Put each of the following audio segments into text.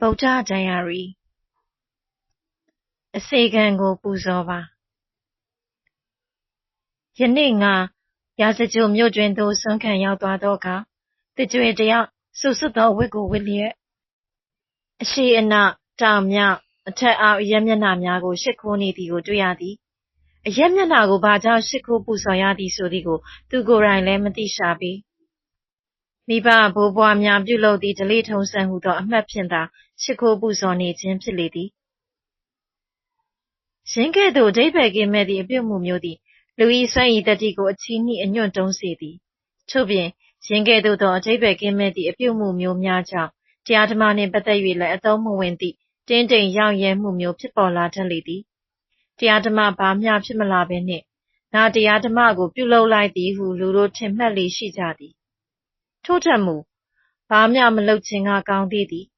ဗုဒ္ဓဒိုင်ယာရီအစေခံကိုပူဇော်ပါယနေ့ငါရာဇကြိုမြို့တွင်သို့ဆွမ်းခံရောက်သွားသောအခါတကြွေတယောက်ဆုစွတ်သောဝတ်ကိုဝတ်လျက်အရှိအနတောင်မြောက်အထက်အောက်အရက်မျက်နှာများကို ရှစ်ခိုးနေသည်ကိုတွေ့ရသည်အရက်မျက်နှာကိုဘာကြောင့်ရှစ်ခိုးပူဇော်ရသည်ဆိုသည်ကို သူကိုယ်တိုင်လည်းမသိရှာပေမိဘဘိုးဘွားများပြုလုပ်သည့်ဓလေ့ထုံးစံဟူသောအမှတ်ဖြင့်သာ ရှ िख ိုးပူဇော်နေခြင်းဖြစ်လေသည်။ယင်းကဲ့သို့အဓိပ္ပါယ်ကင်းမဲ့သည့်အပြုအမူမျိုးသည်လူ၏စွမ်းရည်သတ္တိကိုအချည်းနှီးအညွှန့်တုန်းစေသည်။ထို့ပြင်ယင်းကဲ့သို့သောအဓိပ္ပါယ်ကင်းမဲ့သည့်အပြုအမူမျိုးများကြောင့်တရားဓမ္မနှင့်ပတ်သက်၍လည်းအသုံးမဝင်သည့်တင်းတိမ်ရောင့်ရဲမှုမျိုးဖြစ်ပေါ်လာတတ်လေသည်။တရားဓမ္မဘာမျှဖြစ်မလာဘဲနှင့်ငါတရားဓမ္မကိုပြုလုပ်လိုက်သည်ဟုလူတို့ထင်မှတ်လေ့ရှိကြသည်ထို့ထက်မူဘာမျှမလုပ်ခြင်းကကောင်းသေးသည်။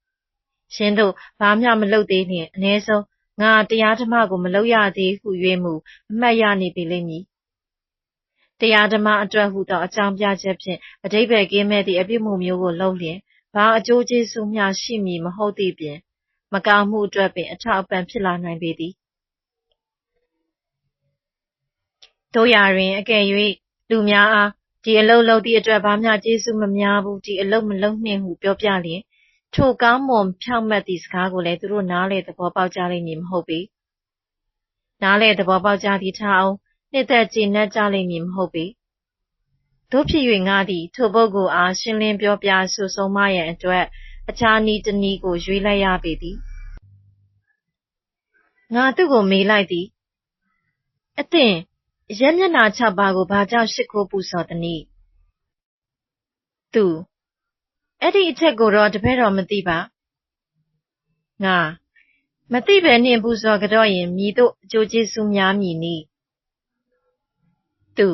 ယင်းသို့ဘာမျှမလုပ်သေးလျှင်အနည်းဆုံးငါတရားဓမ္မကိုမလုပ်ရသေးဟု၍မူအမှတ်ရနေပေလိမ့်မည်။တရားဓမ္မအတွက်ဟူသောအကြောင်းပြချက်ဖြင့်အဓိပ္ပါယ်ကင်းမဲ့သည့်အပြုအမူမျိုးကိုလုပ်လျှင်ဘာအကျိုးကျေးဇူးမျှရှိမည်မဟုတ်သည့်အပြင်မကောင်းမှုအတွက်ပင်အထောက်အပံ့ဖြစ်လာနိုင်ပေသည်။သို့ရာတွင်အကယ်၍လူများအားဒီအလုပ်လုပ်သည့်အတွက်ဘာမျှကျေးဇူးမများဘူးဒီအလုပ်မလုပ်နှင့်ဟုပြောပြလျင် ထိုကောင်းမွန်ဖြောင့်မတ်သည့်စကားကိုလည်းသူတို့နားလည်သဘောပေါက်ကြလိမ့်မည်မဟုတ်ပေ။နားလည်သဘောပေါက်ကြသည်ထားအောင်နှစ်သက်ကျေနပ်ကြလိမ့်မည်မဟုတ်ပေ။သို့ဖြစ်၍ငါသည်ထိုပုဂ္ဂိုလ်အားရှင်းလင်းပြောပြဆိုဆုံးမရန်အတွက်အခြားနည်းတစ်နည်းကိုရွေးလိုက်ရပေသည်။ငါသူ့ကိုမေးလိုက်သည်။အသင်ရက်မျက်နှာ၆ပါးကိုဘာကြောင့်ရှ िख ိုးပူဇော်သနည်း။သူ အဲ့ဒီအချက်ကိုတော့တပည့်တော်မသိပါ။ငါမသိဘဲနှင့်ပူဇော်ကြတော့ရင်မြည်သို့အကျိုးကျေးဇူးများမည်နည်း။သူ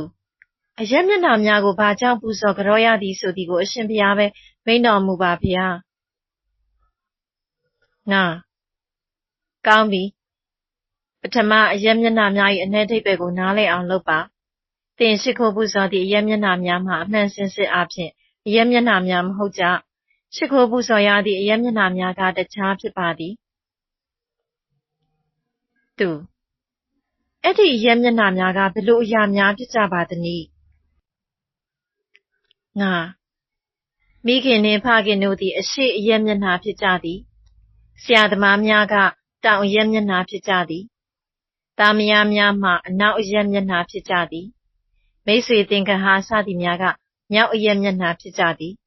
အရက်မျက်နှာများကိုဘာကြောင့်ပူဇော်ကြတော့ရသည်ဆိုသည်ကိုအရှင်ဘုရားပဲမိန်တော်မူပါဗျာ။ငါကောင်းပြီပထမအရက်မျက်နှာများ၏အနက်အဓိပ္ပါယ်ကိုနားလည်အောင်လုပ်ပါ။သင်ရှိခိုးပူဇော်သည့်အရက်မျက်နှာများမှာအမှန်စင်စစ်အားဖြင့်အရက်မျက်နှာများမဟုတ်ကြ။ ရှိခိုးပူဇော်ရသည့် အရက်မျက်နှာများက တခြားဖြစ်ပါသည်။သူ အဲ့ဒီအရက်မျက်နှာများက ဘယ်လိုအရာများ ဖြစ်ကြပါသနည်း။ငါ မိခင်နှင့် ဖခင်တို့သည် အရှိအရက်မျက်နှာ ဖြစ်ကြသည်။ဆရာသမားများက တောင်အရက်မျက်နှာ ဖြစ်ကြသည် သားမယားများမှအနောက်အရပ်မျက်နှာ ဖြစ်ကြသည်။မိတ်ဆွေသင်္ဂဟ စသည်များက မြောက်အရပ်မျက်နှာ ဖြစ်ကြသည်။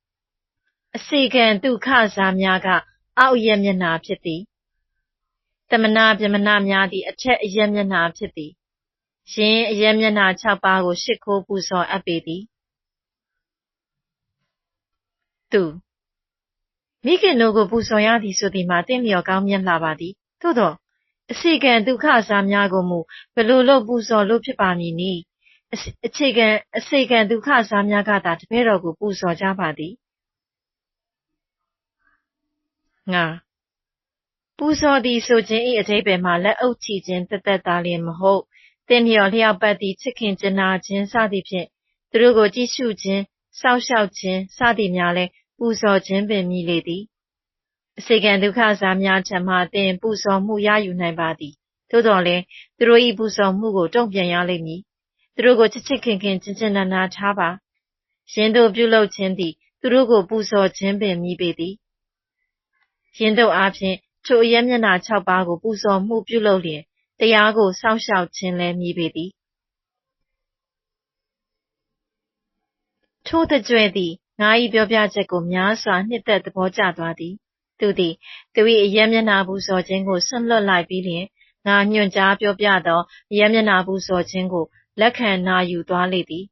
အစေခံသုခစားများက အောက်အရပ်မျက်နှာဖြစ်သည်။သမနာပြမနာများသည်အထက်အရပ်မျက်နှာဖြစ်သည်။ယင်းအရပ်မျက်နှာ၆ပါးကိုရှ िख ိုးပူဇော်အပ်ပေသည်။သူမိခင်တို့ကိုပူဇော်ရသည်ဆိုသည်မှာတင့်လျော်ကောင်းမြတ်လှပါသည်။သို့သောအခြေခံဒုက္ခစားများကိုမူဘယ်လိုလုပ်ပူဇော်လို့ဖြစ်ပါမည်နည်းအခြေခံအစေခံဒုက္ခစားများကသာတပည့်တော်ကိုပူဇော်ကြပါသည် ငါပူဇော်သည်ဆိုခြင်း၏အဓိပ္ပာယ်မှာလက်အုပ်ချီခြင်းတသက်သားလျင်မဟုတ်တင်လျော်လျောက်ပတ်သည့်ချစ်ခင်ကျင်နာခြင်းစသည်ဖြင့်သူတို့ကိုကြည့်ရှုခြင်းစောင့်ရှောက်ခြင်းစသည်များလဲပူဇော်ခြင်းပင်မြည်လေသည်အစေခံဒုက္ခစားများထံမှသင်ပူဇော်မှုရယူနိုင်ပါသည်သို့တော်လည်းသူတို့၏ပူဇော်မှုကိုတုံ့ပြန်ရလိမ့်မည်သူတို့ကိုချစ်ချစ်ခင်ခင်ကျင်ကျင်နာနာထားပါယင်းတို့ပြုလုပ်ခြင်းသည် သူတို့ကိုပူဇော်ခြင်းပင်မြည်ပေသည် ယင်းတို့အားဖြင့်ထိုအယက်မျက်နှာ၆ပါးကိုပူဇော်မှုပြုလုပ်လျင်တရားကိုစောင့်ရှောက်ခြင်းလည်းမြည်ပေသည်ထိုတကြွယ်သည်ငါ၏ပြောပြချက်ကိုများစွာနှစ်သက်သဘောကျသွားသည် သူသည်သူ၏အယက်မျက်နှာပူဇော်ခြင်းကိုဆွန့်လွတ်လိုက်ပြီးလျှင်ငါညွှန်ကြားပြောပြသောအယက်မျက်နှာပူဇော်ခြင်းကိုလက်ခံနာယူသွားလေသည်